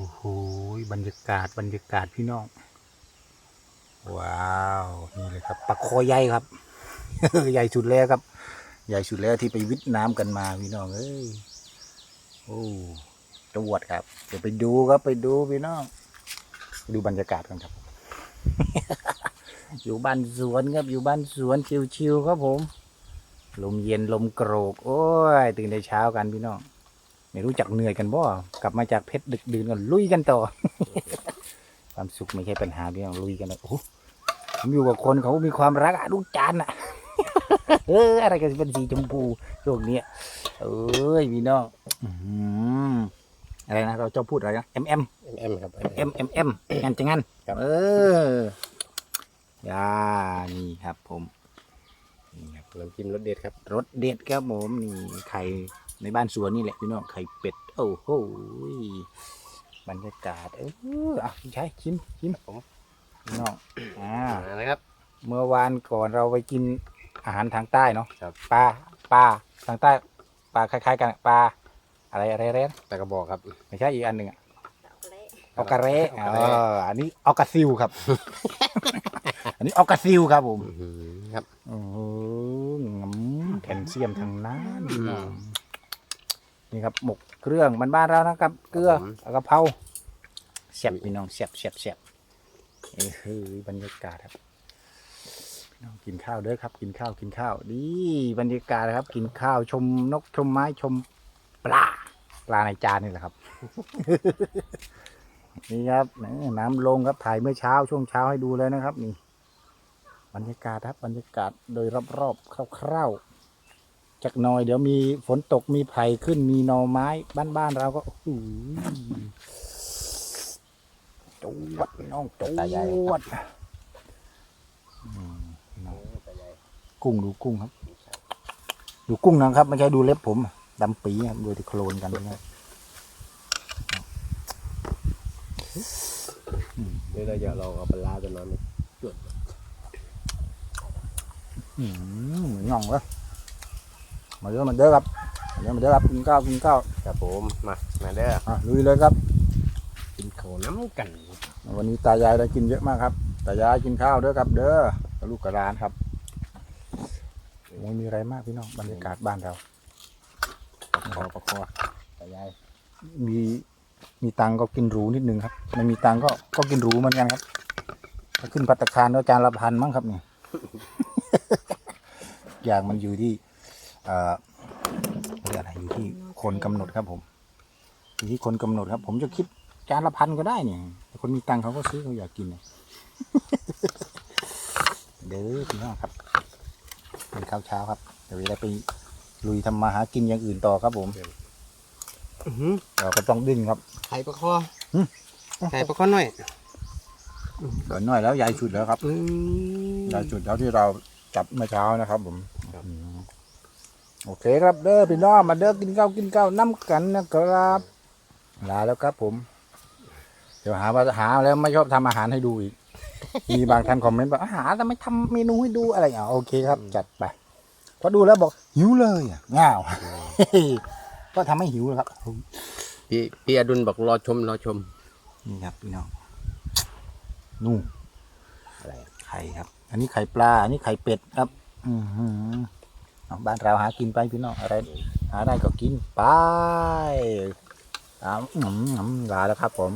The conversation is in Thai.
โอ้โหบรรยากาศบรรยากาศพี่น้อง ว้าว นี่เลยครับปลาคอใหญ่ครับ ใหญ่สุดแล้วครับ ใหญ่สุดแล้วที่ไปวิทน้ำกันมาพี่น้องเอ้ยโอ้จวดครับ เดี๋ยวไปดูครับไปดูพี่น้อง ดูบรรยากาศกันครับ อยู่บ้านสวนครับอยู่บ้านสวนชิวๆครับผม ลมเย็นลมโกรก โอ้ยตื่นแต่เช้ากันพี่น้อง ไม่รู้จักเหนื่อยกันบ่ กลับมาจากเพชรดึกดื่นกันลุยกันต่อ ความสุขไม่ใช่ปัญหาพี่น้องลุยกันเลยโอ้โหผมอยู่กับคนเขามีความรักอะดูจานอะเอออะไรกันเป็นสีชมพูช่วงเนี้ยเอ้ยพี่น้องอื้อหืออะไรนะเราเจ้าพูดอะไรนะ M M เอ็มครับ M M M งานจะงั้นครับเออยานี่ครับผมนี่ครับน้ำจิ้มรสเด็ดครับรสเด็ดครับผมนี่ไข่ ในบ้านสวนนี่แหละพี่น้องไข่เป็ดโอ้โหบรรยากาศเอออะพี่ชายชิมชิมผมพี่น้องอ่ามานะครับ เมื่อวานก่อนเราไปกินอาหารทางใต้เนาะครับ ปลาปลาทางใต้ปลาคล้ายๆกันปลาอะไรอะไรอะไรนะตะกระบอกครับ ไม่ใช่อีกอันหนึ่งอะเอาออกกระเรเอากระเรเอออันนี้ออกกระซิวครับ อันนี้ออกกระซิวครับผมอื้อหือครับ โอ้โหงำแคลเซียมทางนั้นพี่น้อง นี่ครับหมกเครื่องบ้านๆเรานะครับ เกลือผมแล้วกะเพราแซ่บพี่น้องแซ่บแซ่บแซ่บเอ้ยเฮ้ยบรรยากาศครับพี่น้องกินข้าวเด้อครับ กินข้าวกินข้าวดีบรรยากาศนะครับ กินข้าวชมนกชมไม้ชมปลาปลาในจานนี่แหละครับ นี่ครับนี่น้ำลงครับถ่ายเมื่อเช้าช่วงเช้าให้ดูเลยนะครับ นี่ บรรยากาศครับบรรยากาศโดยรอบๆคร่าวๆ จากหน่อยเดี๋ยวมีฝนตกมีไผ่ขึ้นมีหน่อไม้ บ้านๆเราก็โอ้โหจวดน้องจตาใหญ่วดอืมน้องกุ้งดูกุ้งครับ ดูกุ้งนะครับไม่ใช่ดูเล็บผมดำปีครับดูที่โคลนกันนะครับเดี๋ยวเราจะลองเอาปลาร้าตัวนั้นมาอืมง่องเลย มาเด้อมาเด้อครับมาเด้อมาเด้อครับกินข้าวกินข้าวครับผมมามาเด้ออะลุยเลยครับ กินข้าวน้ำกัน วันนี้ตายายได้กินเยอะมากครับตายายกินข้าวเด้อครับ เด้อกับลูกกับร้านครับไม่มีอะไรมากพี่น้องบรรยากาศบ้านเราประคอประคอตายายมีมีตังค์ก็กินหรูนิดนึงครับไม่มีตังค์ก็ก็กินหรูเหมือนกันครับถ้าขึ้นปัตตาคารก็จานละพันมั้งครับเนี่ยอย่างมันอยู่ที่ เอ่อเรียกอะไรอยู่ที่คนกำหนดครับ ผมอยู่ที่คนกำหนดครับ ผมจะคิดจานละพันก็ได้เนี่ยแต่คนมีตังค์เขาก็ซื้อเขาอยากกินเนี่ยเด้อพี่น้องครับเป็นข้าวเช้าครับเดี๋ยวจะได้ไปลุยทำมาหากินอย่างอื่นต่อครับ ผมอื้อหือเราก็ต้องดิ้นครับไข่ประคอหืมไข่ประคอหน่อยเกินหน่อยแล้วใหญ่สุดแล้วครับอืมใหญ่สุดเท่าที่เราจับเมื่อเช้านะครับ ผมครับอืม โอเคครับเด้อพี่น้องมาเด้อกินข้าวกินข้าวน้ำกันนะครับลาแล้วครับผม เดี๋ยวหาว่าหาแล้วไม่ชอบทำอาหารให้ดูอีก มีบางท่านคอมเมนต์บอกอาหารแต่ไม่ทำเมนูให้ดูอะไรอะโอเคครับ จัดไปพอดูแล้วบอกหิวเลยอะง่าวก็ทำให้หิวแล้วครับพี่พี่อดุลบอกรอชมรอชมนี่ครับพี่น้องนู่นอะไรอะไข่ครับ อันนี้ไข่ปลา อันนี้ไข่เป็ดครับ อือหือเอา บ้านเราหากินไปพี่น้องอะไรหาได้ก็กินไปตามหลาแล้วครับผม